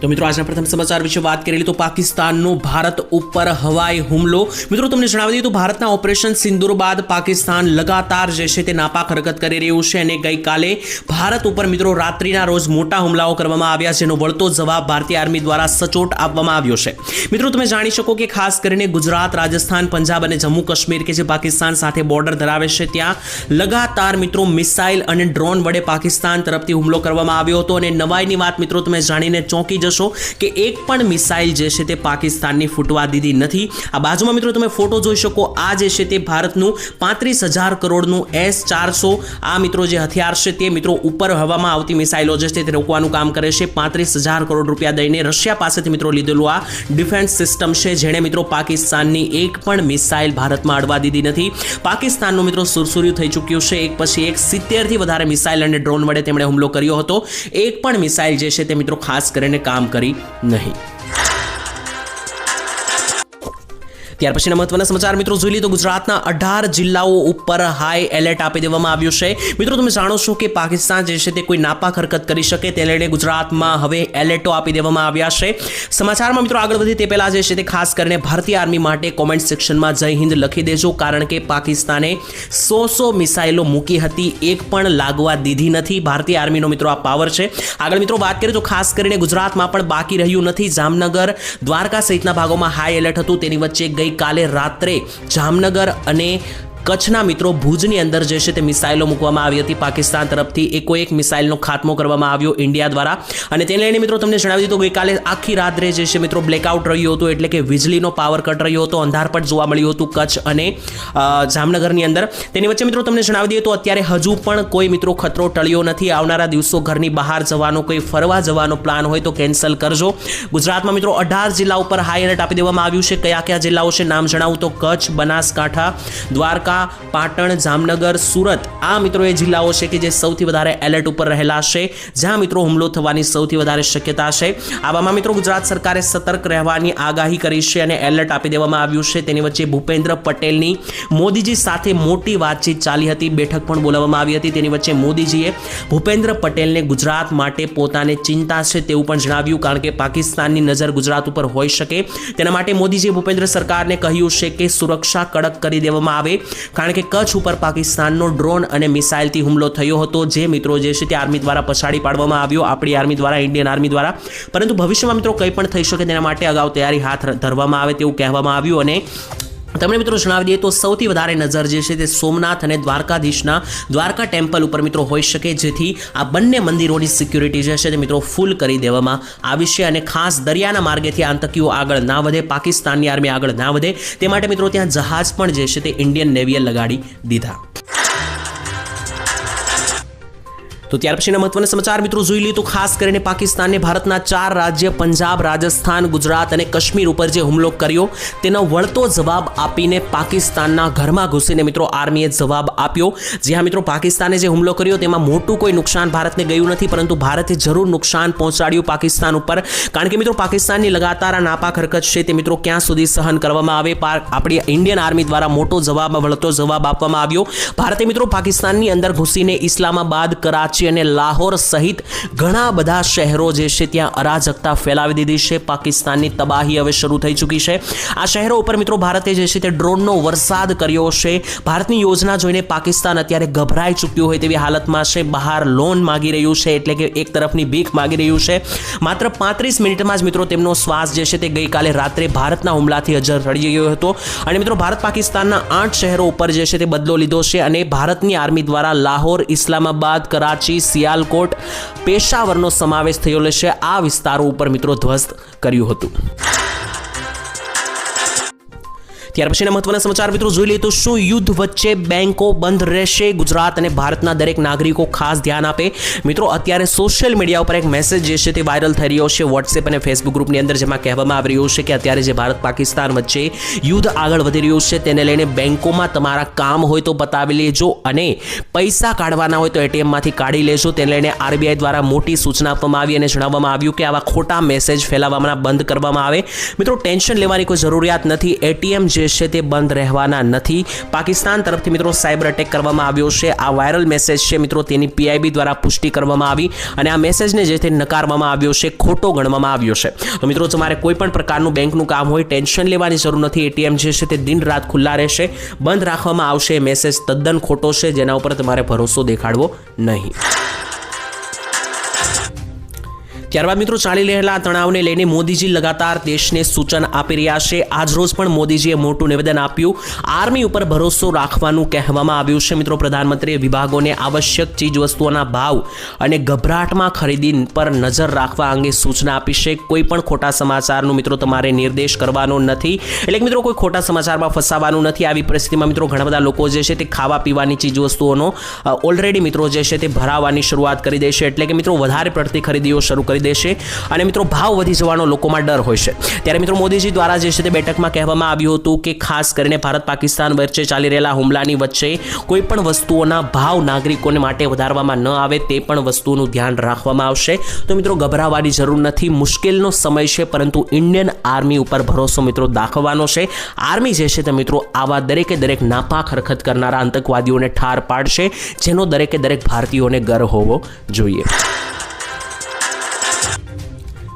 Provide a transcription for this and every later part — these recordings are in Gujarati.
તો મિત્રો, આજના પ્રથમ સમાચાર વિશે વાત કરેલી તો પાકિસ્તાનનો ભારત ઉપર હવાઈ હુમલો. મિત્રો, તમને જણાવી દઈએ તો ભારતના ઓપરેશન સિંદુર બાદ પાકિસ્તાન લગાતાર જે છે તે નાપાક હરકત કરી રહ્યું છે અને ગઈકાલે ભારત ઉપર મિત્રો, રાત્રિના રોજ મોટા હુમલાઓ કરવામાં આવ્યા જેનો વળતો જવાબ ભારતીય આર્મી દ્વારા સચોટ આપવામાં આવ્યો છે. મિત્રો, તમે જાણી શકો કે ખાસ કરીને ગુજરાત, રાજસ્થાન, પંજાબ અને જમ્મુ કાશ્મીર કે જે પાકિસ્તાન સાથે બોર્ડર ધરાવે છે, ત્યાં લગાતાર મિત્રો મિસાઇલ અને ડ્રોન વડે પાકિસ્તાન તરફથી હુમલો કરવામાં આવ્યો હતો. અને નવાઈની વાત મિત્રો, તમે જાણીને ચોંકી જશો કે એક પણ મિસાઇલ જે છે તે પાકિસ્તાનની ફૂટવા દીધી નથી. આ બાજુમાં મિત્રો તમે ફોટો જોઈ શકો, આ જે છે તે ભારતનું પાંત્રીસ હજાર કરોડનું એસ ચારસો, આ મિત્રો જે હથિયાર છે તે મિત્રો ઉપર હવામાં આવતી મિસાઇલો જે છે તે રોકવાનું કામ કરે છે. પાંત્રીસ હજાર કરોડ રૂપિયા દઈને રશિયા પાસેથી મિત્રો લીધેલું આ ડિફેન્સ સિસ્ટમ છે, જેણે મિત્રો પાકિસ્તાનની એક પણ મિસાઇલ ભારતમાં અડવા દીધી નથી. પાકિસ્તાનનું મિત્રો સુરસુર્યું થઈ ચૂક્યું છે. એક પછી એક સિત્તેરથી વધારે મિસાઇલ અને ડ્રોન વડે તેમણે હુમલો કર્યો હતો. એક પણ મિસાઇલ જે છે તે મિત્રો ખાસ કરીને કામ કરી નહીં. ત્યાર પછીના મહત્વના સમાચાર મિત્રો જોઈ લીધો, ગુજરાતના અઢાર જિલ્લાઓ ઉપર હાઈ એલર્ટ આપી દેવામાં આવ્યું છે. મિત્રો, તમે જાણો છો કે પાકિસ્તાન જે છે તે કોઈ નાપાક હરકત કરી શકે તે લઈને ગુજરાતમાં હવે એલર્ટો આપી દેવામાં આવ્યા છે. સમાચારમાં મિત્રો આગળ વધી તે પહેલાં જે છે તે ખાસ કરીને ભારતીય આર્મી માટે કોમેન્ટ સેક્શનમાં જય હિન્દ લખી દેજો, કારણ કે પાકિસ્તાને સો સો મિસાઇલો મૂકી હતી, એક પણ લાગવા દીધી નથી. ભારતીય આર્મીનો મિત્રો આ પાવર છે. આગળ મિત્રો વાત કરીએ તો ખાસ કરીને ગુજરાતમાં પણ બાકી રહ્યું નથી. જામનગર દ્વારકા સહિતના ભાગોમાં હાઈ એલર્ટ હતું, તેની વચ્ચે ગઈકાલે રાત્રે જામનગર અને કચ્છના મિત્રો ભુજની અંદર જે છે તે મિસાઇલો મૂકવામાં આવી હતી. પાકિસ્તાન તરફથી એકો એક મિસાઇલનો ખાત્મો કરવામાં આવ્યો ઇન્ડિયા દ્વારા. અને તેને લઈને મિત્રો તમને જણાવી દીધું, ગઈકાલે આખી રાત્રે જે છે મિત્રો બ્લેકઆઉટ રહ્યું હતું, એટલે કે વીજળીનો પાવર કટ રહ્યો હતો, અંધારપટ જોવા મળ્યું હતું કચ્છ અને જામનગરની અંદર. તેની વચ્ચે મિત્રો તમને જણાવી દઈએ તો અત્યારે હજુ પણ કોઈ મિત્રો ખતરો ટળ્યો નથી. આવનારા દિવસો ઘરની બહાર જવાનો, કોઈ ફરવા જવાનો પ્લાન હોય તો કેન્સલ કરજો. ગુજરાતમાં મિત્રો અઢાર જિલ્લા ઉપર હાઈ એલર્ટ આપી દેવામાં આવ્યું છે. કયા કયા જિલ્લાઓ છે નામ જણાવું તો કચ્છ, બનાસકાંઠા, દ્વારકા પાટણ, જામનગર, સુરત. આ મિત્રો એ જિલ્લાઓ છે કે જે સૌથી વધારે એલર્ટ ઉપર રહેલા છે. જ્યાં મિત્રો હુમલો થવાની સૌથી વધારે શક્યતા છે. આવામાં મિત્રો ગુજરાત સરકારે સતર્ક રહેવાની આગાહી કરી છે અને એલર્ટ આપી દેવામાં આવ્યું છે. તેની વચ્ચે ભૂપેન્દ્ર પટેલની મોદીજી સાથે મોટી વાતચીત ચાલી હતી. બેઠક પણ બોલાવવામાં આવી હતી. તેની વચ્ચે મોદીજીએ ભૂપેન્દ્ર પટેલને ગુજરાત માટે પોતાને ચિંતા છે તેવું પણ જણાવ્યું, કારણ કે પાકિસ્તાનની નજર ગુજરાત ઉપર હોઈ શકે. તેના માટે મોદીજીએ ભૂપેન્દ્ર સરકારને કહ્યું છે કે સુરક્ષા કડક કરી દેવામાં આવે. કારણ કે કચ્છ ઉપર પાકિસ્તાનનો ડ્રોન અને મિસાઇલથી હુમલો થયો હતો. જે મિત્રો જે છે તે આર્મી દ્વારા પછાડી પાડવામાં આવ્યો. આપણી આર્મી દ્વારા, ઇન્ડિયન આર્મી દ્વારા. પરંતુ ભવિષ્યમાં મિત્રો કંઈ પણ થઈ શકે તેના માટે અગાઉ તૈયારી હાથ ધરવામાં આવે તેવું કહેવામાં આવ્યું અને તમને મિત્રો જણાવી દઈએ તો સૌથી વધારે નજર જે છે તે સોમનાથ અને દ્વારકાધીશના દ્વારકા ટેમ્પલ ઉપર મિત્રો હોઈ શકે, જેથી આ બંને મંદિરોની સિક્યુરિટી જે છે તે મિત્રો ફૂલ કરી દેવામાં આવી છે અને ખાસ દરિયાના માર્ગેથી આતંકીઓ આગળ ના વધે, પાકિસ્તાનની આર્મી આગળ ના વધે. તે માટે મિત્રો ત્યાં જહાજ પણ જે છે તે ઇન્ડિયન નેવીએ લગાડી દીધા. તો ત્યાર પછીના મહત્વના સમાચાર મિત્રો જોઈ લઈએ તો ખાસ કરીને પાકિસ્તાને ભારતના ચાર રાજ્ય, પંજાબ, રાજસ્થાન, ગુજરાત અને કાશ્મીર ઉપર જે હુમલો કર્યો, તેનો વળતો જવાબ આપીને પાકિસ્તાનના ઘરમાં ઘૂસીને મિત્રો આર્મીએ જવાબ આપ્યો. જ્યાં મિત્રો, પાકિસ્તાને જે હુમલો કર્યો તેમાં મોટું કોઈ નુકસાન ભારતને ગયું નથી, પરંતુ ભારતે જરૂર નુકસાન પહોંચાડ્યું પાકિસ્તાન ઉપર. કારણ કે મિત્રો, પાકિસ્તાનની લગાતાર નાપાક હરકત છે તે મિત્રો ક્યાં સુધી સહન કરવામાં આવે? આપણી ઇન્ડિયન આર્મી દ્વારા મોટો જવાબ, વળતો જવાબ આપવામાં આવ્યો. ભારતે મિત્રો પાકિસ્તાનની અંદર ઘૂસીને ઇસ્લામાબાદ, કરાચી અને લાહોર સહિત ઘણા બધા શહેરો જે છે ત્યાં અરાજકતા ફેલાવી દીધી છે. પાકિસ્તાનની તબાહી હવે શરૂ થઈ ચૂકી છે. આ શહેરો ઉપર મિત્રો ભારતે જે છે તે ડ્રોનનો વરસાદ કર્યો છે. ભારતની યોજના જોઈને પાકિસ્તાન અત્યારે ગભરાઈ ચૂક્યું હોય તેવી હાલતમાં છે. બહાર લોન માગી રહ્યું છે એટલે કે એક તરફની ભીખ માગી રહ્યું છે. માત્ર પાંત્રીસ મિનિટમાં જ મિત્રો તેમનો શ્વાસ જે છે તે ગઈકાલે રાત્રે ભારતના હુમલાથી અજર રડી ગયો હતો. અને મિત્રો ભારત પાકિસ્તાનના આઠ શહેરો ઉપર જે છે તે બદલો લીધો છે અને ભારતની આર્મી દ્વારા લાહોર, ઇસ્લામાબાદ, કરાચી સિયાલકોટ પેશાવરનો સમાવેશ થયેલો છે. આ વિસ્તારો ઉપર મિત્રો ધ્વસ્ત કર્યું હતું. ત્યાર પછીના મહત્વના સમાચાર મિત્રો જોઈ લઈએ તો શું યુદ્ધ વચ્ચે બેંકો બંધ રહેશે? ગુજરાત અને ભારતના દરેક નાગરિકો ખાસ ધ્યાન આપે. મિત્રો, અત્યારે સોશિયલ મીડિયા ઉપર એક મેસેજ જે છે તે વાયરલ થઈ રહ્યો છે વોટ્સએપ અને ફેસબુક ગ્રુપની અંદર, જેમાં કહેવામાં આવી રહ્યું છે કે અત્યારે જે ભારત પાકિસ્તાન વચ્ચે યુદ્ધ આગળ વધી રહ્યું છે તેને લઈને બેંકોમાં તમારા કામ હોય તો બતાવી લેજો અને પૈસા કાઢવાના હોય તો એટીએમમાંથી કાઢી લેજો. તેને લઈને આરબીઆઈ દ્વારા મોટી સૂચના આપવામાં આવી અને જણાવવામાં આવ્યું કે આવા ખોટા મેસેજ ફેલાવવાના, બંધ કરવામાં આવે. મિત્રો, ટેન્શન લેવાની કોઈ જરૂરિયાત નથી. એટીએમ જે છે તે બંધ રહેવાના નથી. પાકિસ્તાન તરફથી મિત્રો સાયબર અટેક કરવામાં આવ્યો છે. આ વાયરલ મેસેજ છે મિત્રો તેની પીઆઈબી દ્વારા પુષ્ટિ કરવામાં આવી અને આ મેસેજને જે તે નકારવામાં આવ્યો છે, ખોટો ગણવામાં આવ્યો છે. તો મિત્રો તમારે કોઈ પણ પ્રકારનું બેંકનું કામ હોય, ટેન્શન લેવાની જરૂર નથી. એટીએમ જે છે તે દિન રાત ખુલ્લા રહેશે. બંધ રાખવામાં આવશે મેસેજ તદ્દન ખોટો છે, જેના ઉપર તમારે ભરોસો દેખાડવો નહીં. ત્યારબાદ મિત્રો ચાલી રહેલા તણાવને લઈને મોદીજી લગાતાર દેશને સૂચન આપી રહ્યા છે. આજરોજ પણ મોદીજીએ મોટું નિવેદન આપ્યું. આર્મી ઉપર ભરોસો રાખવાનું કહેવામાં આવ્યું છે. મિત્રો, પ્રધાનમંત્રીએ વિભાગોને આવશ્યક ચીજવસ્તુઓના ભાવ અને ગભરાટમાં ખરીદી પર નજર રાખવા અંગે સૂચના આપી છે. કોઈ પણ ખોટા સમાચારનું મિત્રો તમારે નિર્દેશ કરવાનો નથી. એટલે મિત્રો, કોઈ ખોટા સમાચારમાં ફસાવાનું નથી. આવી પરિસ્થિતિમાં મિત્રો ઘણા બધા લોકો જે છે તે ખાવા પીવાની ચીજવસ્તુઓનો ઓલરેડી મિત્રો જે છે તે ભરાવાની શરૂઆત કરી દેશે એટલે કે મિત્રો, વધારે પડતી ખરીદીઓ શરૂ કરી દેશે. અને મિત્રો, ભાવ વધી જવાનો લોકોમાં ડર હોય છે. ત્યારે મિત્રો, મોદીજી દ્વારા જે છે તે બેઠકમાં કહેવામાં આવ્યું હતું કે ખાસ કરીને ભારત પાકિસ્તાન વચ્ચે ચાલી રહેલા હુમલાની વચ્ચે કોઈ પણ વસ્તુઓના ભાવ નાગરિકોને માટે વધારવામાં ન આવે તે પણ વસ્તુઓનું ધ્યાન રાખવામાં આવશે. તો મિત્રો, ગભરાવાની જરૂર નથી. મુશ્કેલનો સમય છે, પરંતુ ઇન્ડિયન આર્મી ઉપર ભરોસો મિત્રો દાખવવાનો છે. આર્મી જે છે તે મિત્રો, આવા દરેકે દરેક નાપાક હરકત કરનારા આતંકવાદીઓને ઠાર પાડશે, જેનો દરેકે દરેક ભારતીયોને ગર હોવો જોઈએ.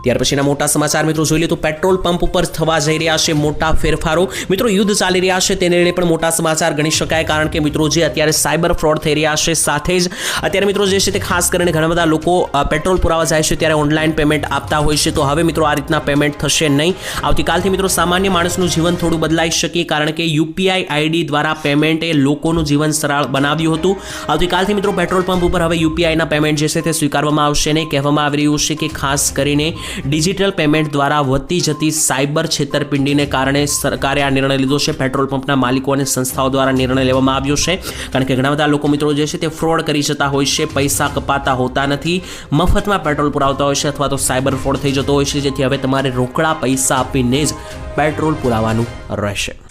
ત્યાર પછીના મોટા સમાચાર મિત્રો જોઈ લે તો પેટ્રોલ પંપ ઉપર થવા જઈ રહ્યા છે મોટા ફેરફારો. મિત્રો યુદ્ધ ચાલી રહ્યા છે તેને લઈને પણ મોટા સમાચાર ગણી શકાય કારણ કે મિત્રો જે અત્યારે સાયબર ફ્રોડ થઈ રહ્યા છે સાથે જ અત્યારે મિત્રો જે છે તે ખાસ કરીને ઘણા બધા લોકો પેટ્રોલ પુરાવા જાય છે ત્યારે ઓનલાઈન પેમેન્ટ આપતા હોય છે. તો હવે મિત્રો આ રીતના પેમેન્ટ થશે નહીં. આવતીકાલથી મિત્રો સામાન્ય માણસનું જીવન થોડું બદલાઈ શકે કારણ કે યુપીઆઈ આઈડી દ્વારા પેમેન્ટે લોકોનું જીવન સરળ બનાવ્યું હતું. આવતીકાલથી મિત્રો પેટ્રોલ પંપ ઉપર હવે યુપીઆઈના પેમેન્ટ જે છે તે સ્વીકારવામાં આવશે નહીં. કહેવામાં આવી રહ્યું છે કે ખાસ કરીને ડિજિટલ પેમેન્ટ દ્વારા વધતી જતી સાયબર છેતરપિંડીને કારણે સરકારે આ નિર્ણય લીધો છે. પેટ્રોલ પંપના માલિકો અને સંસ્થાઓ દ્વારા નિર્ણય લેવામાં આવ્યો છે. કારણ કે ઘણા બધા લોકો મિત્રો જે છે તે ફ્રોડ કરી જતા હોય છે, પૈસા કપાતા હોતા નથી, મફતમાં પેટ્રોલ પુરાવતા હોય છે અથવા તો સાયબર ફ્રોડ થઈ જતો હોય છે. જેથી હવે તમારે રોકડા પૈસા આપીને જ પેટ્રોલ પુરાવાનું રહેશે.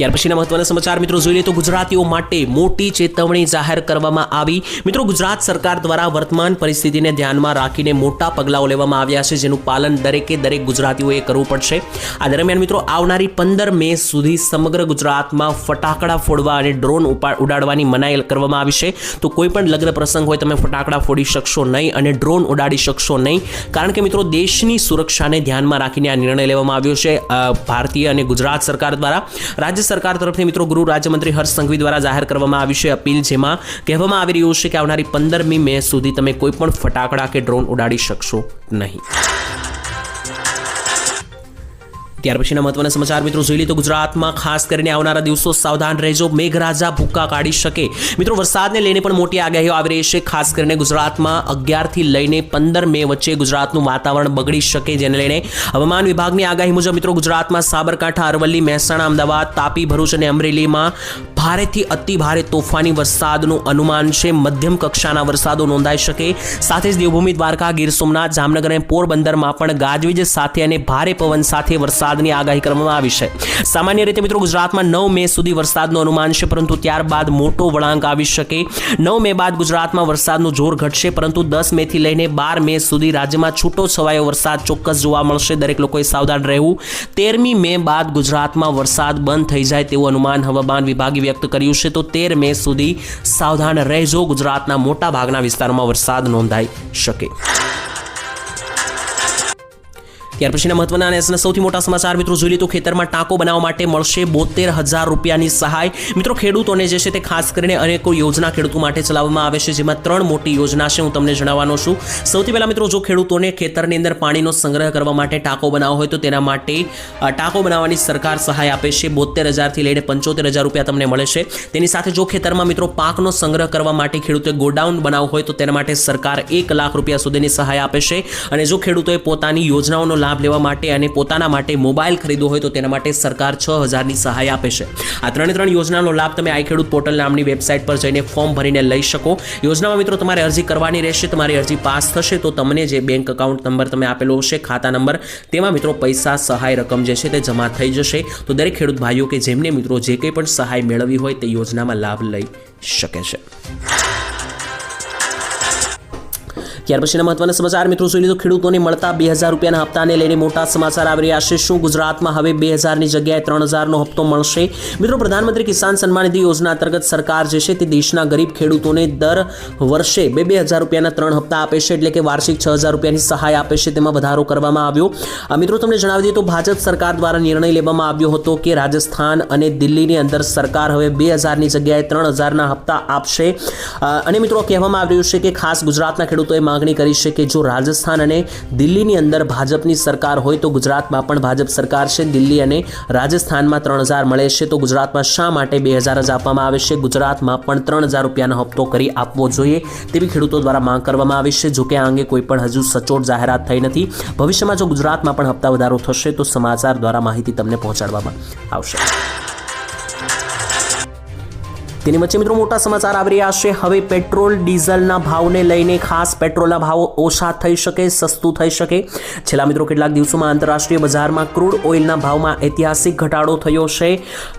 ત્યાર પછીના મહત્વના સમાચાર. મિત્રો, જોઈએ તો ગુજરાતીઓ માટે મોટી ચેતવણી જાહેર કરવામાં આવી. મિત્રો, ગુજરાત સરકાર દ્વારા વર્તમાન પરિસ્થિતિને ધ્યાનમાં રાખીને મોટા પગલાઓ લેવામાં આવ્યા છે, જેનું પાલન દરેકે દરેક ગુજરાતીઓએ કરવું પડશે. આ દરમિયાન, મિત્રો, આવનારી પંદર મે સુધી સમગ્ર ગુજરાતમાં ફટાકડા ફોડવા અને ડ્રોન ઉડાડવાની મનાઈ કરવામાં આવી છે. તો કોઈ પણ લગ્ન પ્રસંગ હોય, તમે ફટાકડા ફોડી શકશો નહીં અને ડ્રોન ઉડાડી શકશો નહીં. કારણ કે, મિત્રો, દેશની સુરક્ષાને ધ્યાનમાં રાખીને આ નિર્ણય લેવામાં આવ્યો છે. ભારતીય અને ગુજરાત સરકાર દ્વારા. રાજ્ય સરકાર તરફથી મિત્રો ગૃહ રાજ્યમંત્રી હર્ષ સંઘવી દ્વારા જાહેર કરવામાં આવી છે અપીલ, જેમાં કહેવામાં આવી રહ્યું છે કે આવનારી પંદરમી મે સુધી તમે કોઈ પણ ફટાકડા કે ડ્રોન ઉડાડી શકશો નહીં. ત્યાર પછીના મહત્વના સમાચાર મિત્રો જોઈ લઈએ તો ગુજરાતમાં ખાસ કરીને આવનારા દિવસો સાવધાન રહેજો. મેઘરાજા ભૂક્કા કાઢી શકે. મિત્રો વરસાદને લઈને પણ મોટી આગાહીઓ આવી રહી છે. ખાસ કરીને ગુજરાતમાં અગિયારથી લઈને પંદર મે વચ્ચે ગુજરાતનું વાતાવરણ બગડી શકે જેને લઈને હવામાન વિભાગની આગાહી મુજબ મિત્રો ગુજરાતમાં સાબરકાંઠા, અરવલ્લી, મહેસાણા, અમદાવાદ, તાપી, ભરૂચ અને અમરેલીમાં ભારેથી અતિ ભારે તોફાની વરસાદનું અનુમાન છે. મધ્યમ કક્ષાના વરસાદો નોંધાઈ શકે. સાથે જ દેવભૂમિ દ્વારકા, ગીર સોમનાથ, જામનગર અને પોરબંદરમાં પણ ગાજવીજ સાથે અને ભારે પવન સાથે વરસાદની આગાહી કરવામાં આવી છે. સામાન્ય રીતે મિત્રો ગુજરાતમાં નવ મે સુધી વરસાદનું અનુમાન છે, પરંતુ ત્યારબાદ મોટો વળાંક આવી શકે. નવ મે બાદ ગુજરાતમાં વરસાદનું જોર ઘટશે, પરંતુ દસ મે થી લઈને બાર મે સુધી રાજ્યમાં છૂટો છવાયો વરસાદ ચોક્કસ જોવા મળશે. દરેક લોકોએ સાવધાન રહેવું. તેરમી મે બાદ ગુજરાતમાં વરસાદ બંધ થઈ જાય તેવું અનુમાન હવામાન વિભાગે વ્યક્ત કર્યું છે. તો તેર મે સુધી સાવધાન રહેજો. ગુજરાતના મોટા ભાગના વિસ્તારોમાં વરસાદ નોંધાઈ શકે. ત્યાર પછીના મહત્વના અને સૌથી મોટા સમાચાર મિત્રો જોઈ તો ખેતરમાં ટાંકો બનાવવા માટે મળશે બોતેર હજાર રૂપિયાની સહાય. મિત્રો, ખેડૂતોને જે છે તે ખાસ કરીને અનેકો યોજના ખેડૂતો માટે ચલાવવામાં આવે છે, જેમાં ત્રણ મોટી યોજના છે, હું તમને જણાવવાનો છું. સૌથી પહેલા મિત્રો, જો ખેડૂતોને ખેતરની અંદર પાણીનો સંગ્રહ કરવા માટે ટાંકો બનાવવો હોય તો તેના માટે ટાંકો બનાવવાની સરકાર સહાય આપે છે. બોતેર હજારથી લઈને પંચોતેર હજાર રૂપિયા તમને મળે છે. તેની સાથે જો ખેતરમાં મિત્રો પાકનો સંગ્રહ કરવા માટે ખેડૂતોએ ગોડાઉન બનાવવું હોય તો તેના માટે સરકાર એક લાખ રૂપિયા સુધીની સહાય આપે છે. અને જો ખેડૂતોએ પોતાની યોજનાઓનો લાભ લાભ લેવા માટે અને પોતાના માટે મોબાઈલ ખરીદવો હોય તો તેના માટે સરકાર છ હજારની સહાય આપે છે. આ ત્રણે ત્રણ યોજનાનો લાભ તમે આઈ ખેડૂત પોર્ટલ નામની વેબસાઇટ પર જઈને ફોર્મ ભરીને લઈ શકો. યોજનામાં મિત્રો તમારે અરજી કરવાની રહેશે, તમારી અરજી પાસ થશે તો તમને જે બેંક એકાઉન્ટ નંબર તમે આપેલો હશે, ખાતા નંબર, તેમાં મિત્રો પૈસા સહાય રકમ જે છે તે જમા થઈ જશે. તો દરેક ખેડૂત ભાઈઓ કે જેમને મિત્રો જે કંઈ પણ સહાય મેળવી હોય તે યોજનામાં લાભ લઈ શકે છે. ત્યાર પછીના મહત્વના સમાચાર, મિત્રો જોઈ લીધો, ખેડૂતોને મળતા બે હજાર રૂપિયાના હપ્તાને લઈને મોટા સમાચાર આવી રહ્યા છે. શું ગુજરાતમાં હવે બે હજારની જગ્યાએ ત્રણ હજારનો હપ્તો મળશે? મિત્રો, પ્રધાનમંત્રી કિસાન સન્માન નિધિ યોજના અંતર્ગત સરકાર જે છે તે દેશના ગરીબ ખેડૂતોને દર વર્ષે બે બે હજાર રૂપિયાના ત્રણ હપ્તા આપે છે, એટલે કે વાર્ષિક છ હજાર રૂપિયાની સહાય આપે છે, તેમાં વધારો કરવામાં આવ્યો. આ મિત્રો, તમને જણાવી દઈએ તો ભાજપ સરકાર દ્વારા નિર્ણય લેવામાં આવ્યો હતો કે રાજસ્થાન અને દિલ્હીની અંદર સરકાર હવે બે હજારની જગ્યાએ ત્રણ હજારના હપ્તા આપશે. અને મિત્રો, કહેવામાં આવી રહ્યું છે કે ખાસ ગુજરાતના ખેડૂતોએ માંગણી કરી છે કે જો રાજસ્થાન અને દિલ્હીની અંદર ભાજપની સરકાર હોય તો ગુજરાતમાં પણ ભાજપ સરકાર છે. દિલ્હી અને રાજસ્થાનમાં ત્રણ હજાર મળે છે તો ગુજરાતમાં શા માટે બે હજાર જ આપવામાં આવે છે? ગુજરાતમાં પણ ત્રણ હજાર રૂપિયાનો હપ્તો કરી આપવો જોઈએ તેવી ખેડૂતો દ્વારા માંગ કરવામાં આવી છે. જોકે આ અંગે કોઈ પણ હજુ સચોટ જાહેરાત થઈ નથી. ભવિષ્યમાં જો ગુજરાતમાં પણ હપ્તા વધારો થશે તો સમાચાર દ્વારા માહિતી તમને પહોંચાડવામાં આવશે. તેની વચ્ચે મિત્રો મોટા સમાચાર આવી રહ્યા છે. હવે પેટ્રોલ, ડીઝલના ભાવને લઈને ખાસ પેટ્રોલના ભાવ ઓછા થઈ શકે, સસ્તું થઈ શકે. છેલ્લા મિત્રો કેટલાક દિવસોમાં આંતરરાષ્ટ્રીય બજારમાં ક્રૂડ ઓઇલના ભાવમાં ઐતિહાસિક ઘટાડો થયો છે.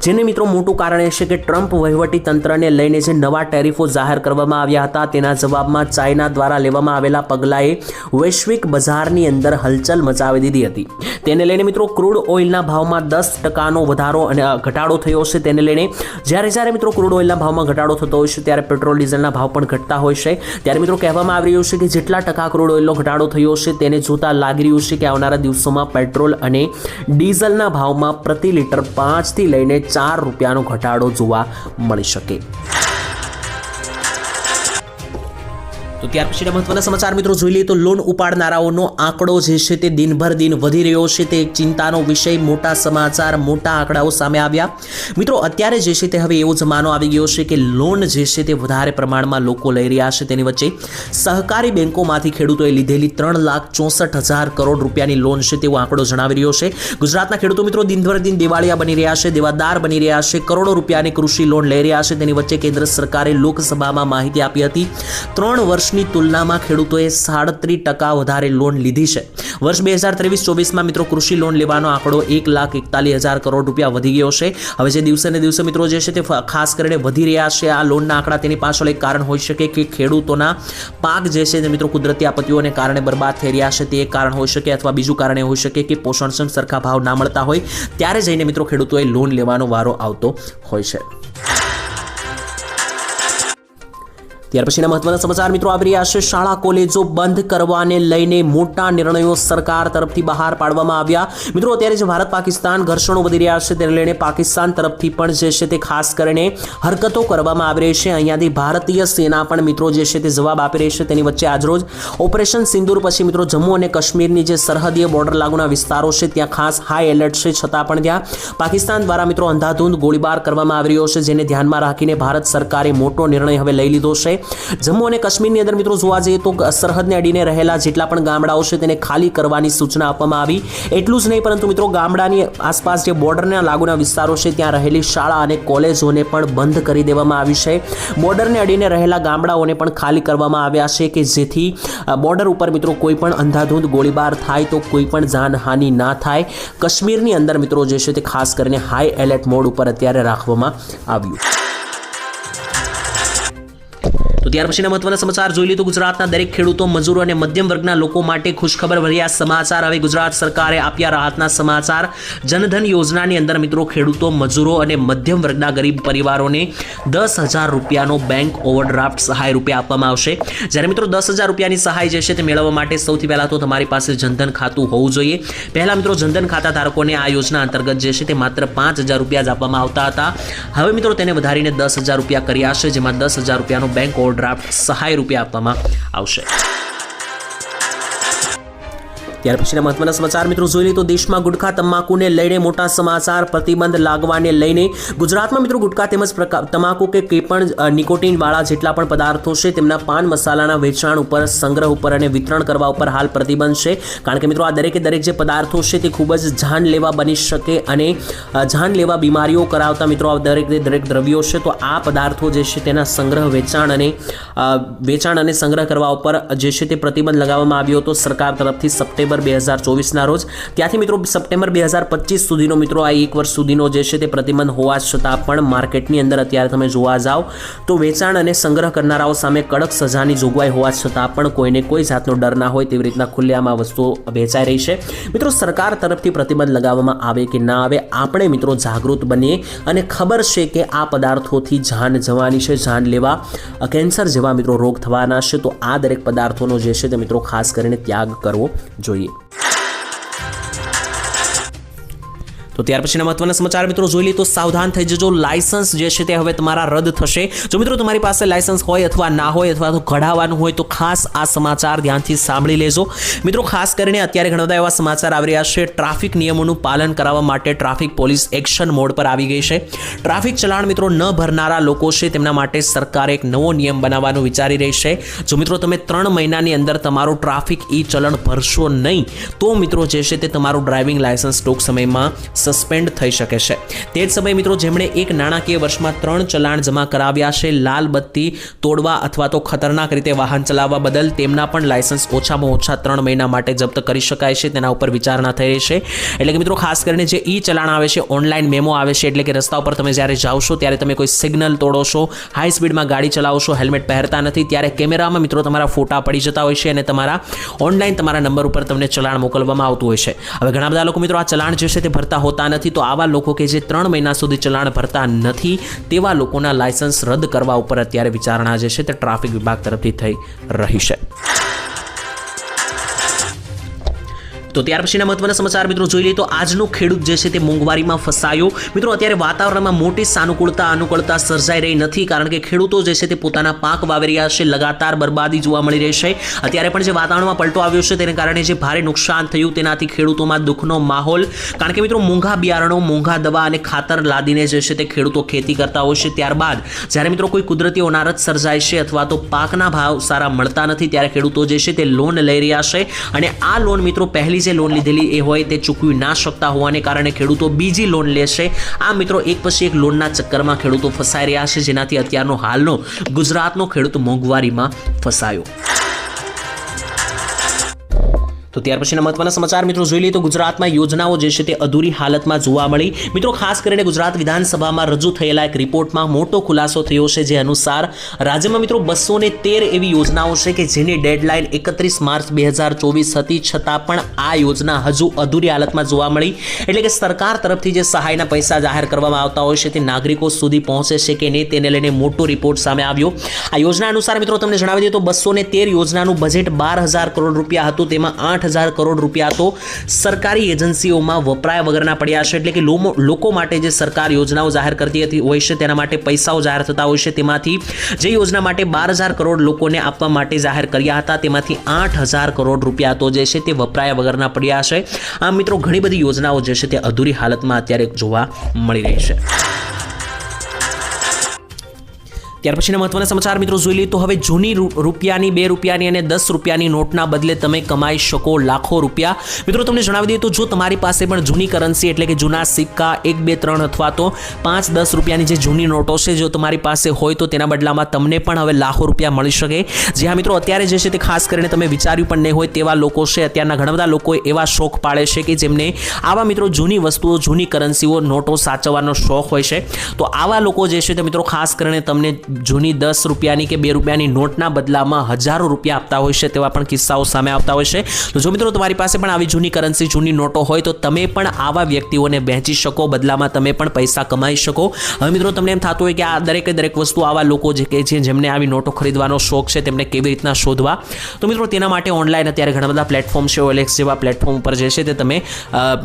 જેને મિત્રો મોટું કારણ એ છે કે ટ્રમ્પ વહીવટી તંત્રને લઈને જે નવા ટેરિફો જાહેર કરવામાં આવ્યા હતા, તેના જવાબમાં ચાઇના દ્વારા લેવામાં આવેલા પગલાંએ વૈશ્વિક બજારની અંદર હલચલ મચાવી દીધી હતી. તેને લઈને મિત્રો ક્રૂડ ઓઇલના ભાવમાં દસ ટકાનો વધારો અને ઘટાડો થયો છે. તેને લઈને જ્યારે જ્યારે મિત્રો ક્રૂડ ઓઇલના ભાવમાં ઘટાડો થતો હોય છે, ત્યારે પેટ્રોલ, ડીઝલના ભાવ પણ ઘટતા હોય છે. ત્યારે મિત્રો કહેવામાં આવી રહ્યું છે કે જેટલા ટકા ક્રૂડ ઓઇલનો ઘટાડો થયો છે, તેને જોતા લાગી રહ્યું છે કે આવનારા દિવસોમાં પેટ્રોલ અને ડીઝલના ભાવમાં પ્રતિ લીટર પાંચથી લઈને ચાર રૂપિયાનો ઘટાડો જોવા મળી શકે. તો ત્યાર પછીના મહત્વના સમાચાર મિત્રો જોઈ લઈએ તો લોન ઉપાડનારાઓનો આંકડો જે છે તે દિનભર દિન વધી રહ્યો છે. તે ચિંતાનો વિષય, મોટા સમાચાર, મોટા આંકડાઓ સામે આવ્યા. મિત્રો, અત્યારે જે છે તે હવે એવો જમાનો આવી ગયો છે કે લોન જે છે તે વધારે પ્રમાણમાં લોકો લઈ રહ્યા છે તેની વચ્ચે. સહકારી બેંકોમાંથી ખેડૂતોએ લીધેલી ત્રણ લાખ ચોસઠ હજાર કરોડ રૂપિયાની લોન છે તેવો આંકડો જણાવી રહ્યો છે. ગુજરાતના ખેડૂતો મિત્રો દિનભર દિન દિવાળિયા બની રહ્યા છે, દેવાદાર બની રહ્યા છે, કરોડો રૂપિયાની કૃષિ લોન લઈ રહ્યા છે. તેની વચ્ચે કેન્દ્ર સરકારે લોકસભામાં માહિતી આપી હતી. ત્રણ વર્ષની તુલનામાં ખેડૂતોએ સાડત્રીસ ટકા વધારે લોન લીધી છે. વર્ષ બે હજાર ત્રેવીસ ચોવીસમાં મિત્રો કૃષિ લોન લેવાનો આંકડો એક લાખ એકતાલીસ હજાર કરોડ રૂપિયા વધી ગયો છે. હવે જે દિવસે ને દિવસે મિત્રો જે છે તે ખાસ કરીને વધી રહ્યા છે. આ લોનના આંકડા તેની પાછળ એક કારણ હોઈ શકે કે ખેડૂતોના પાક જે છે તે મિત્રો કુદરતી આપત્તિઓને કારણે બરબાદ થઈ રહ્યા છે. તે એક કારણ હોઈ શકે અથવા બીજું કારણ એ હોઈ શકે કે પોષણક્ષમ સરખા ભાવ ના મળતા હોય, ત્યારે જઈને મિત્રો ખેડૂતોએ લોન લેવાનો વારો આવતો હોય છે. ત્યાર પછીના મહત્વના સમાચાર મિત્રો આવી રહ્યા છે. શાળા, કોલેજો બંધ કરવાને લઈને મોટા નિર્ણયો સરકાર તરફથી બહાર પાડવામાં આવ્યા. મિત્રો, અત્યારે જે ભારત પાકિસ્તાન ઘર્ષણો વધી રહ્યા છે તેને લઈને પાકિસ્તાન તરફથી પણ જે છે તે ખાસ કરીને હરકતો કરવામાં આવી રહી છે. અહીંયાથી ભારતીય સેના પણ મિત્રો જે છે તે જવાબ આપી રહી છે તેની વચ્ચે આજરોજ ઓપરેશન સિંદૂર પછી મિત્રો જમ્મુ અને કાશ્મીરની જે સરહદીય બોર્ડર લાગુના વિસ્તારો છે ત્યાં ખાસ હાઈ એલર્ટ છે. છતાં પણ ત્યાં પાકિસ્તાન દ્વારા મિત્રો અંધાધૂંધ ગોળીબાર કરવામાં આવી રહ્યો છે, જેને ધ્યાનમાં રાખીને ભારત સરકારે મોટો નિર્ણય હવે લઈ લીધો છે. જમ્મુ અને કાશ્મીરની અંદર મિત્રો જોવા જઈએ તો સરહદને અડીને રહેલા જેટલા પણ ગામડાઓ છે તેને ખાલી કરવાની સૂચના આપવામાં આવી. એટલું જ નહીં, પરંતુ મિત્રો ગામડાની આસપાસ જે બોર્ડરના લાગુના વિસ્તારો છે, ત્યાં રહેલી શાળા અને કોલેજોને પણ બંધ કરી દેવામાં આવી છે. બોર્ડરને અડીને રહેલા ગામડાઓને પણ ખાલી કરવામાં આવ્યા છે કે જેથી બોર્ડર ઉપર મિત્રો કોઈ પણ અંધાધૂંધ ગોળીબાર થાય તો કોઈ પણ જાનહાનિ ના થાય. કાશ્મીરની અંદર મિત્રો જે છે તે ખાસ કરીને હાઈ એલર્ટ મોડ ઉપર અત્યારે રાખવામાં આવ્યું. તો ત્યાર પછીના મહત્વના સમાચાર જોઈ લઈએ તો ગુજરાતના દરેક ખેડૂતો, મજૂરો અને મધ્યમ વર્ગના લોકો માટે ખુશખબર ભર્યા સમાચાર. હવે ગુજરાત સરકારે આપ્યા રાહતના સમાચાર. જનધન યોજનાની અંદર મિત્રો ખેડૂતો, મજૂરો અને મધ્યમ વર્ગના ગરીબ પરિવારોને દસ હજાર રૂપિયાનો બેંક ઓવરડ્રાફ્ટ સહાય રૂપે આપવામાં આવશે. જ્યારે મિત્રો દસ હજાર રૂપિયાની સહાય જે છે તે મેળવવા માટે સૌથી પહેલાં તો તમારી પાસે જનધન ખાતું હોવું જોઈએ. પહેલાં મિત્રો જનધન ખાતા ધારકોને આ યોજના અંતર્ગત જે છે તે માત્ર પાંચ હજાર રૂપિયા જ આપવામાં આવતા હતા. હવે મિત્રો તેને વધારીને દસ હજાર રૂપિયા કર્યા છે, જેમાં દસ હજાર રૂપિયાનો બેંક ઓવરડ્રાફ્ટ સહાય રૂપે આપવામાં આવશે. ત્યાર પછીના મહત્વના સમાચાર મિત્રો જોઈ લઈએ તો દેશમાં ગુટખા તમાકુને લઈને મોટા સમાચાર પ્રતિબંધ લાગવાને લઈને ગુજરાતમાં મિત્રો ગુટખા તેમજ તમાકુ કે કંઈ પણ નિકોટિનવાળા જેટલા પણ પદાર્થો છે તેમના પાન મસાલાના વેચાણ ઉપર, સંગ્રહ ઉપર અને વિતરણ કરવા ઉપર હાલ પ્રતિબંધ છે. કારણ કે મિત્રો આ દરેકે દરેક જે પદાર્થો છે તે ખૂબ જ જાનલેવા બની શકે અને જાનલેવા બીમારીઓ કરાવતા મિત્રો આ દરેક દરેક દ્રવ્યો છે તો આ પદાર્થો જે છે તેના સંગ્રહ, વેચાણ અને વેચાણ અને સંગ્રહ કરવા ઉપર જે છે તે પ્રતિબંધ લગાવવામાં આવ્યો હતો. સરકાર તરફથી સપ્ટેમ્બર બે હજાર ચોવીસના રોજ. ત્યાંથી મિત્રો સપ્ટેમ્બર બે હજાર પચીસ સુધીનો મિત્રો આ એક વર્ષ સુધીનો જે છે તે પ્રતિબંધ હોવા છતાં પણ માર્કેટની અંદર અત્યારે તમે જોવા જાઓ તો વેચાણ અને સંગ્રહ કરનારાઓ સામે કડક સજાની જોગવાઈ હોવા છતાં પણ કોઈને કોઈ જાતનો ડર ના હોય તેવી રીતના ખુલ્લેઆમ આ વસ્તુઓ વેચાઈ રહી છે. મિત્રો સરકાર તરફથી પ્રતિબંધ લગાવવામાં આવે કે ના આવે આપણે મિત્રો જાગૃત બનીએ અને ખબર છે કે આ પદાર્થોથી જાન જવાની છે, જાન લેવા. કેન્સર જેવા મિત્રો રોગ થવાના છે તો આ દરેક પદાર્થોનો જે છે તે મિત્રો ખાસ કરીને ત્યાગ કરવો જોઈએ. તો ત્યાર પછીના મહત્વના સમાચાર મિત્રો જોઈ લઈએ તો સાવધાન થઈ જજો. લાયસન્સ જે છે તે હવે તમારા રદ થશે. જો મિત્રો તમારી પાસે લાયસન્સ હોય અથવા ના હોય અથવા તો કઢાવવાનું હોય તો ખાસ આ સમાચાર ધ્યાનથી સાંભળી લેજો. મિત્રો ખાસ કરીને અત્યારે ઘણા બધા એવા સમાચાર આવી રહ્યા છે. ટ્રાફિક નિયમોનું પાલન કરાવવા માટે ટ્રાફિક પોલીસ એક્શન મોડ પર આવી ગઈ છે. ટ્રાફિક ચલાણ મિત્રો ન ભરનારા લોકો છે તેમના માટે સરકાર એક નવો નિયમ બનાવવાનું વિચારી રહી છે. જો મિત્રો તમે ત્રણ મહિનાની અંદર તમારું ટ્રાફિક ઈ ચલણ ભરશો નહીં, તો મિત્રો જે છે તે તમારું ડ્રાઇવિંગ લાયસન્સ ટૂંક સમયમાં સસ્પેન્ડ થઈ શકે છે. તે જ સમયે મિત્રો, જેમણે એક નાણાકીય વર્ષમાં ત્રણ ચલાણ જમા કરાવ્યા છે, લાલ બત્તી તોડવા અથવા તો ખતરનાક રીતે વાહન ચલાવવા બદલ તેમના પણ લાયસન્સ ઓછામાં ઓછા ત્રણ મહિના માટે જપ્ત કરી શકાય છે, તેના ઉપર વિચારણા થઈ રહી છે. એટલે કે મિત્રો, ખાસ કરીને જે ઈ ચલાણ આવે છે, ઓનલાઈન મેમો આવે છે, એટલે કે રસ્તા ઉપર તમે જ્યારે જાઓ છો, ત્યારે તમે કોઈ સિગ્નલ તોડો છો, હાઈ સ્પીડમાં ગાડી ચલાવો છો, હેલ્મેટ પહેરતા નથી, ત્યારે કેમેરામાં મિત્રો તમારા ફોટા પડી જતા હોય છે અને તમારા ઓનલાઈન તમારા નંબર ઉપર તમને ચલાણ મોકલવામાં આવતું હોય છે. હવે ઘણા બધા લોકો મિત્રો આ ચલાણ જે છે તે ભરતા હોતા નથી, તો આવા લોકો કે જે ત્રણ મહિના સુધી ચલાણ ભરતા નથી, તેવા લોકોના લાયસન્સ રદ કરવા ઉપર અત્યારે વિચારણા જે છે તે ટ્રાફિક વિભાગ તરફથી થઈ રહી છે. તો ત્યાર પછીના મહત્વના સમાચાર મિત્રો જોઈ લઈએ તો આજનો ખેડૂત જે છે તે મોંઘવારીમાં ફસાયો. મિત્રો અત્યારે વાતાવરણમાં મોટી સાનુકૂળતા અનુકૂળતા સર્જાઈ રહી નથી કારણ કે ખેડૂતો જે છે તે પોતાના પાક વાવી રહ્યા છે, લગાતાર બરબાદી જોવા મળી રહી છે. અત્યારે પણ જે વાતાવરણમાં પલટો આવ્યો છે તેને કારણે જે ભારે નુકસાન થયું તેનાથી ખેડૂતોમાં દુઃખનો માહોલ. કારણ કે મિત્રો મોંઘા બિયારણો, મોંઘા દવા અને ખાતર લાદીને જે છે તે ખેડૂતો ખેતી કરતા હોય છે. ત્યારબાદ જ્યારે મિત્રો કોઈ કુદરતી અનારત સર્જાય છે અથવા તો પાકના ભાવ સારા મળતા નથી ત્યારે ખેડૂતો જે છે તે લોન લઈ રહ્યા છે અને આ લોન મિત્રો પહેલી જે લોન લીધેલી એ હોય તે ચૂકવી ના શકતા હોવાને કારણે ખેડૂતો બીજી લોન લેશે. આ મિત્રો એક પછી એક લોનના ચક્કરમાં ખેડૂતો ફસાઈ રહ્યા છે, જેનાથી અત્યારનો હાલનો ગુજરાતનો ખેડૂત મોંઘવારીમાં ફસાયો. તો ત્યાર પછીના મહત્વના સમાચાર મિત્રો જોઈ લઈએ તો ગુજરાતમાં યોજનાઓ જે છે તે અધૂરી હાલતમાં જોવા મળી. મિત્રો ખાસ કરીને ગુજરાત વિધાનસભામાં રજૂ થયેલા એક રિપોર્ટમાં મોટો ખુલાસો થયો છે જે અનુસાર રાજ્યમાં મિત્રો બસો તેર એવી યોજનાઓ છે કે જેની ડેડલાઇન એકત્રીસ માર્ચ બે હજાર ચોવીસ હતી. છતાં પણ આ યોજના હજુ અધૂરી હાલતમાં જોવા મળી. એટલે કે સરકાર તરફથી જે સહાયના પૈસા જાહેર કરવામાં આવતા હોય છે તે નાગરિકો સુધી પહોંચે છે કે નહીં તેને લઈને મોટો રિપોર્ટ સામે આવ્યો. આ યોજના અનુસાર મિત્રો તમને જણાવી દઈએ તો બસો તેર યોજનાનું બજેટ બાર હજાર કરોડ રૂપિયા હતું. તેમાં આઠ હજાર કરોડ રૂપિયા તો સરકારી એજન્સીઓમાં વપરાય વગરના પડ્યા છે. એટલે કે લોકો માટે જે સરકાર યોજનાઓ જાહેર કરતી હતી હોય છે, તેના માટે પૈસાઓ જાહેર થતા હોય છે. તેમાંથી જે યોજના માટે બાર હજાર કરોડ લોકોને આપવા માટે જાહેર કર્યા હતા, તેમાંથી આઠ હજાર કરોડ રૂપિયા તો જે છે તે વપરાયા વગરના પડ્યા છે. આમ મિત્રો, ઘણી બધી યોજનાઓ જે છે તે અધૂરી હાલતમાં અત્યારે જોવા મળી રહી છે. ત્યાર પછીના મહત્વના સમાચાર મિત્રો જોઈ લઈએ. તો હવે જૂની રૂપિયાની, બે રૂપિયાની અને દસ રૂપિયાની નોટના બદલે તમે કમાઈ શકો લાખો રૂપિયા. મિત્રો તમને જણાવી દઈએ તો જો તમારી પાસે પણ જૂની કરન્સી એટલે કે જૂના સિક્કા એક, બે, ત્રણ અથવા તો પાંચ, દસ રૂપિયાની જે જૂની નોટો છે, જો તમારી પાસે હોય તો તેના બદલામાં તમને પણ હવે લાખો રૂપિયા મળી શકે. જે હા મિત્રો અત્યારે જે છે તે ખાસ કરીને તમે વિચાર્યું પણ નહીં હોય તેવા લોકો છે. અત્યારના ઘણા બધા લોકો એવા શોખ પાડે છે કે જેમને આવા મિત્રો જૂની વસ્તુઓ, જૂની કરન્સીઓ, નોટો સાચવવાનો શોખ હોય છે. તો આવા લોકો જે છે તે મિત્રો ખાસ કરીને તમને જૂની દસ રૂપિયાની કે બે રૂપિયાની નોટના બદલામાં હજારો રૂપિયા આપતા હોય છે તેવા પણ કિસ્સાઓ સામે આવતા હોય છે. તો જો મિત્રો તમારી પાસે પણ આવી જૂની કરન્સી જૂની નોટો હોય તો તમે પણ આવા વ્યક્તિઓને વહેંચી શકો, બદલામાં તમે પણ પૈસા કમાઈ શકો. હવે મિત્રો તમને એમ થતું હોય કે આ દરેકે દરેક વસ્તુ આવા લોકો જે કે છે, જેમને આવી નોટો ખરીદવાનો શોખ છે, તેમને કેવી રીતના શોધવા? તો મિત્રો તેના માટે ઓનલાઈન અત્યારે ઘણા બધા પ્લેટફોર્મ છે ઓએલએક્સ જેવા પ્લેટફોર્મ ઉપર જે છે તે તમે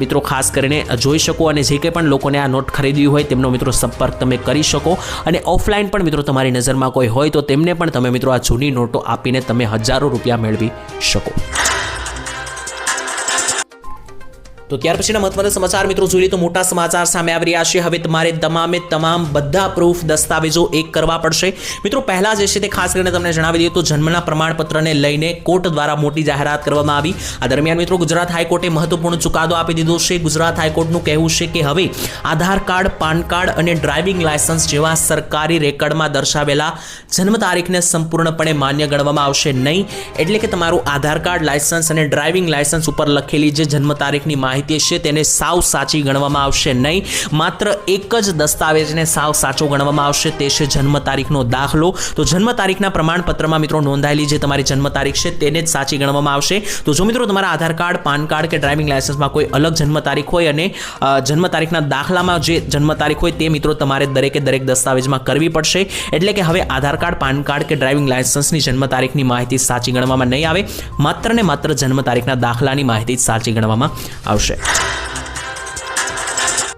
મિત્રો ખાસ કરીને જોઈ શકો અને જે કંઈ પણ લોકોને આ નોટ ખરીદવી હોય તેમનો મિત્રો સંપર્ક તમે કરી શકો. અને ઓફલાઈન પણ મિત્રો તમારી નજરમાં કોઈ હોય તો તેમને પણ તમે મિત્રો આ જૂની નોટો આપીને તમે હજારો રૂપિયા મેળવી શકો. તો ત્યાર પછીના મહત્વના સમાચાર મિત્રો જોઈએ તો મોટા સમાચાર સામે આવી રહ્યા છે. હવે તમારે તમામે તમામ બધા પ્રૂફ દસ્તાવેજો એક કરવા પડશે. મિત્રો પહેલા જે છે તે ખાસ કરીને તમને જણાવી દઈએ તો જન્મના પ્રમાણપત્રને લઈને કોર્ટ દ્વારા મોટી જાહેરાત કરવામાં આવી. આ દરમિયાન મિત્રો ગુજરાત હાઈકોર્ટે મહત્વપૂર્ણ ચુકાદો આપી દીધો છે. ગુજરાત હાઈકોર્ટનું કહેવું છે કે હવે આધાર કાર્ડ, પાન કાર્ડ અને ડ્રાઇવિંગ લાયસન્સ જેવા સરકારી રેકર્ડમાં દર્શાવેલા જન્મ તારીખને સંપૂર્ણપણે માન્ય ગણવામાં આવશે નહીં. એટલે કે તમારું આધાર કાર્ડ, લાયસન્સ અને ડ્રાઇવિંગ લાયસન્સ ઉપર લખેલી જે જન્મ તારીખની માહિતી છે, તેને સાવ સાચી ગણવામાં આવશે નહીં. માત્ર એક જ દસ્તાવેજને સાવ સાચો ગણવામાં આવશે, તે છે જન્મ તારીખનો દાખલો. તો જન્મ તારીખના પ્રમાણપત્રમાં મિત્રો નોંધાયેલી જે તમારી જન્મ તારીખ છે, તેને જ સાચી ગણવામાં આવશે. તો જો મિત્રો તમારા આધાર કાર્ડ, પાન કાર્ડ કે ડ્રાઇવિંગ લાયસન્સમાં કોઈ અલગ જન્મ તારીખ હોય અને જન્મ તારીખના દાખલામાં જે જન્મ તારીખ હોય તે મિત્રો તમારે દરેકે દરેક દસ્તાવેજમાં કરવી પડશે. એટલે કે હવે આધાર કાર્ડ, પાન કાર્ડ કે ડ્રાઇવિંગ લાયસન્સની જન્મ તારીખની માહિતી સાચી ગણવામાં નહીં આવે. માત્ર ને માત્ર જન્મ તારીખના દાખલાની માહિતી સાચી ગણવામાં આવશે. થશે